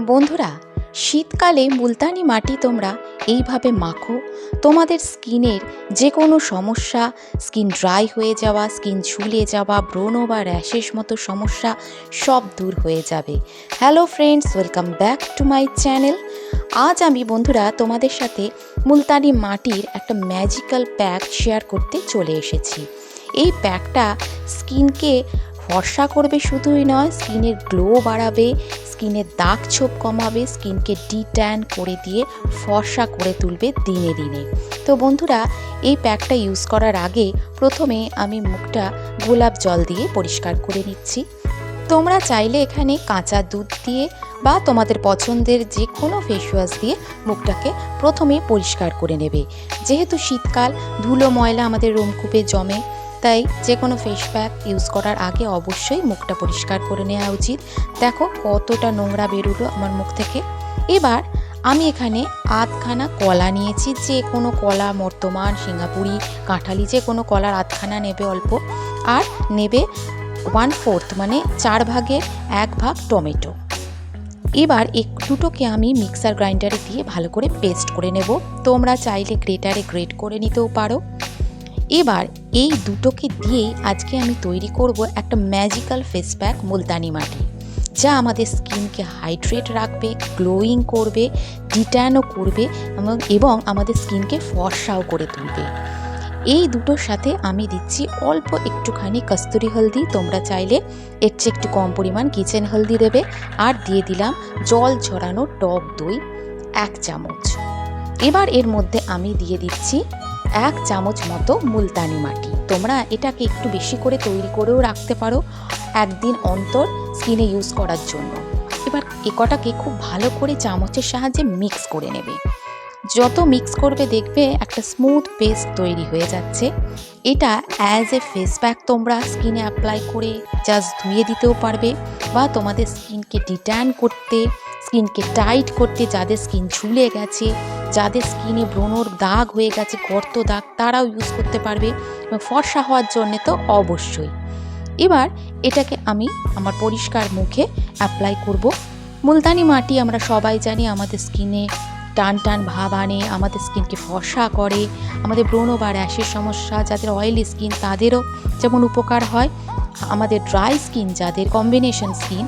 বন্ধুরা, শীতকালে মুলতানি মাটি তোমরা এইভাবে মাখো। তোমাদের স্কিনের যে কোনো সমস্যা, স্কিন ড্রাই হয়ে যাওয়া, স্কিন ঝুলে যাওয়া, ব্রণ বা র্যাশেস মতো সমস্যা সব দূর হয়ে যাবে। Hello friends, welcome back to my channel. আজ আমি বন্ধুরা তোমাদের সাথে মুলতানি মাটির একটা ম্যাজিক্যাল প্যাক শেয়ার করতে চলে এসেছি। এই প্যাকটা স্কিনকে ফর্সা করবে শুধুই নয়, স্কিনের গ্লো বাড়াবে, স্কিনের দাগ ছোপ কমাবে, স্কিনকে ডিট্যান করে দিয়ে ফর্সা করে তুলবে দিনে দিনে। তো বন্ধুরা, এই প্যাকটা ইউজ করার আগে প্রথমে আমি মুখটা গোলাপ জল দিয়ে পরিষ্কার করে নিচ্ছি। তোমরা চাইলে এখানে কাঁচা দুধ দিয়ে বা তোমাদের পছন্দের যে কোনো ফেস ওয়াশ দিয়ে মুখটাকে প্রথমে পরিষ্কার করে নেবে। যেহেতু শীতকাল, ধুলো ময়লা আমাদের রোমকূপে জমে তাই যে কোনো ফেস প্যাক ইউজ করার আগে অবশ্যই মুখটা পরিষ্কার করে নেওয়া উচিত। দেখো কতটা নোংরা বেরোলো আমার মুখ থেকে। এবার আমি এখানে আধখানা কলা নিয়েছি যে কোনো কলা, বর্তমান, সিঙ্গাপুরি, কাঁঠালি যে কোনো কলার আধখানা নেবে অল্প। আর নেবে ওয়ান ফোর্থ মানে চার ভাগের এক ভাগ টমেটো। এবার এক দুটোকে আমি মিক্সার গ্রাইন্ডারে দিয়ে ভালো করে পেস্ট করে নেব। তোমরা চাইলে গ্রেটারে গ্রেট করে নিতেও পারো। এবার এই দুটোকে দিয়েই আজকে আমি তৈরি করব একটা ম্যাজিক্যাল ফেস প্যাক মুলতানি মাটি, যা আমাদের স্কিনকে হাইড্রেট রাখবে গ্লোয়িং করবে ডিট্যানও করবে এবং আমাদের স্কিনকে ফর্সাও করে তুলবে। এই দুটোর সাথে আমি দিচ্ছি অল্প একটুখানি কস্তুরি হলদি, তোমরা চাইলে এর চেয়ে একটু কম পরিমাণ কিচেন হলদি দেবে। আর দিয়ে দিলাম জল ঝরানো টক দই, এক চামচ। এবার এর মধ্যে আমি দিয়ে দিচ্ছি এক চামচ মতো মুলতানি মাটি। তোমরা এটাকে একটু বেশি করে তৈরি করেও রাখতে পারো একদিন অন্তর স্কিনে ইউজ করার জন্য। এবার এ কটাকে খুব ভালো করে চামচের সাহায্যে মিক্স করে নেবে। যত মিক্স করবে দেখবে একটা স্মুথ পেস্ট তৈরি হয়ে যাচ্ছে। এটা অ্যাজ এ ফেস প্যাক তোমরা স্কিনে অ্যাপ্লাই করে জাস্ট ধুয়ে দিতেও পারবে বা তোমাদের স্কিনকে ডিট্যান করতে স্কিনকে টাইট করতে, যাদের স্কিন ঝুলে গেছে যাদের স্কিনে ব্রণর দাগ হয়ে গেছে, গর্ত দাগ, তারাও ইউজ করতে পারবে এবং ফর্সা হওয়ার জন্যে তো অবশ্যই। এবার এটাকে আমি আমার পরিষ্কার মুখে অ্যাপ্লাই করব। মুলতানি মাটি আমরা সবাই জানি আমাদের স্কিনে টান টান ভাব আনে, আমাদের স্কিনকে ফর্সা করে, আমাদের ব্রণ বা র্যাশের সমস্যা, যাদের অয়েলি স্কিন তাদেরও যেমন উপকার হয়, আমাদের ড্রাই স্কিন যাদের কম্বিনেশন স্কিন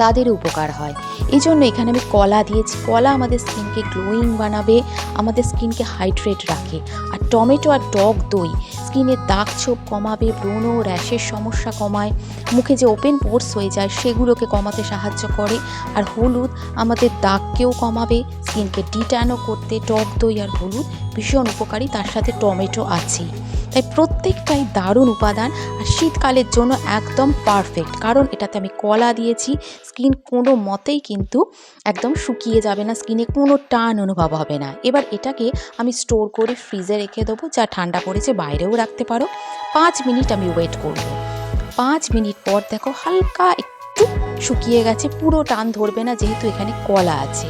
তাদেরও উপকার হয়। এই জন্য এখানে আমি কলা দিয়েছি। কলা আমাদের স্কিনকে গ্লোয়িং বানাবে, আমাদের স্কিনকে হাইড্রেট রাখে। আর টমেটো আর টক দই স্কিনের দাগ ছোপ কমাবে ব্রণ র্যাশের সমস্যা কমায়, মুখে যে ওপেন পোর্স হয়ে যায় সেগুলোকে কমাতে সাহায্য করে। আর হলুদ আমাদের দাগকেও কমাবে, স্কিনকে ডিট্যানও করতে টক দই আর হলুদ ভীষণ উপকারী, তার সাথে টমেটো আছেই। তাই প্রত্যেকটাই দারুণ উপাদান আর শীতকালের জন্য একদম পারফেক্ট কারণ এটাতে আমি কলা দিয়েছি, স্কিন কোনো মতেই কিন্তু একদম শুকিয়ে যাবে না, স্কিনে কোনো টান অনুভব হবে না। এবার এটাকে আমি স্টোর করে ফ্রিজে রেখে দেবো, যা ঠান্ডা পড়েছে বাইরেও রাখতে পারো। পাঁচ মিনিট আমি ওয়েট করব। পাঁচ মিনিট পর দেখো হালকা একটু শুকিয়ে গেছে, পুরো টান ধরবে না যেহেতু এখানে কলা আছে।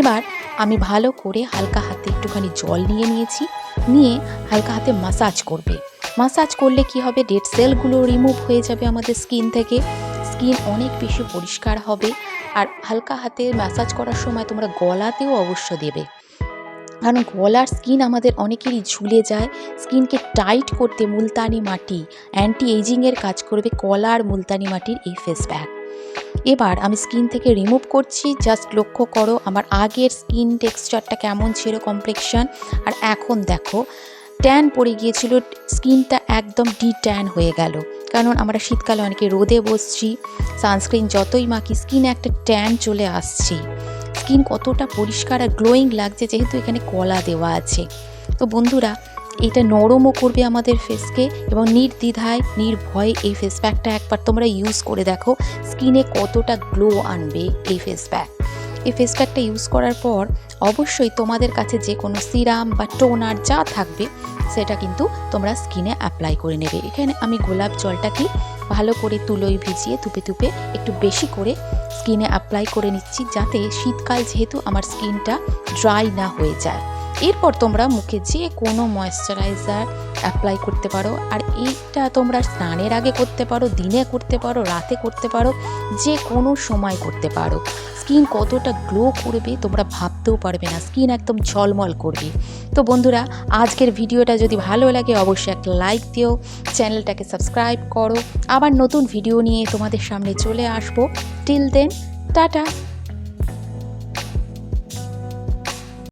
এবার আমি ভালো করে হালকা হাতে একটুখানি জল নিয়ে নিয়েছি, নিয়ে হালকা হাতে মাসাজ করবে। মাসাজ করলে কি হবে? ডেড সেলগুলো রিমুভ হয়ে যাবে আমাদের স্কিন থেকে। স্কিন অনেক বেশি পরিষ্কার হবে। আর হালকা হাতে ম্যাসাজ করার সময় তোমরা গলাতেও অবশ্য দেবে। কারণ গলার স্কিন আমাদের অনেকেরই ঝুলে যায় স্কিনকে টাইট করতে মুলতানি মাটি অ্যান্টি এইজিংয়ের কাজ করবে কলার মুলতানি মাটির এই ফেস প্যাক এবার আমি স্কিন থেকে রিমুভ করছি জাস্ট লক্ষ্য করো আমার আগের স্কিন টেক্সচারটা কেমন ছিল কমপ্লেকশন আর এখন দেখো ট্যান পড়ে গিয়েছিল স্কিনটা একদম ডি ট্যান হয়ে গেল। কারণ আমরা শীতকালে অনেকে রোদে বসছি সানস্ক্রিন যতই মাখি স্কিনে একটা ট্যান চলে আসছে স্কিন কতটা পরিষ্কার আর গ্লোয়িং লাগছে যেহেতু এখানে কলা দেওয়া আছে। তো বন্ধুরা, এটা নরমও করবে আমাদের ফেসকে এবং নির্দ্বিধায়, নির্ভয়ে এই ফেস প্যাকটা একবার তোমরা ইউজ করে দেখো, স্কিনে কতটা গ্লো আনবে এই ফেস প্যাক এই ফেস প্যাকটা ইউজ করার পর অবশ্যই তোমাদের কাছে যে কোনো সিরাম বা টোনার যা থাকবে, সেটা কিন্তু তোমরা স্কিনে অ্যাপ্লাই করে নেবে। এখানে আমি গোলাপ জলটাকে ভালো করে তুলোয় ভিজিয়ে তুপে তুপে একটু বেশি করে স্কিনে অ্যাপ্লাই করে নিচ্ছি, যাতে শীতকাল যেহেতু আমার স্কিনটা ড্রাই না হয়ে যায়। এরপর তোমরা মুখে যে কোনো ময়েশ্চারাইজার অ্যাপ্লাই করতে পারো। আর এইটা তোমরা স্নানের আগে করতে পারো, দিনে করতে পারো, রাতে করতে পারো, যে কোনো সময় করতে পারো। স্কিন কতটা গ্লো করবে তোমরা ভাবতেও পারবে না, স্কিন একদম ঝলমল করবে। তো বন্ধুরা, আজকের ভিডিওটা যদি ভালো লাগে অবশ্যই একটা লাইক দিও, চ্যানেলটাকে সাবস্ক্রাইব করো। আবার নতুন ভিডিও নিয়ে তোমাদের সামনে চলে আসব। Till then tata!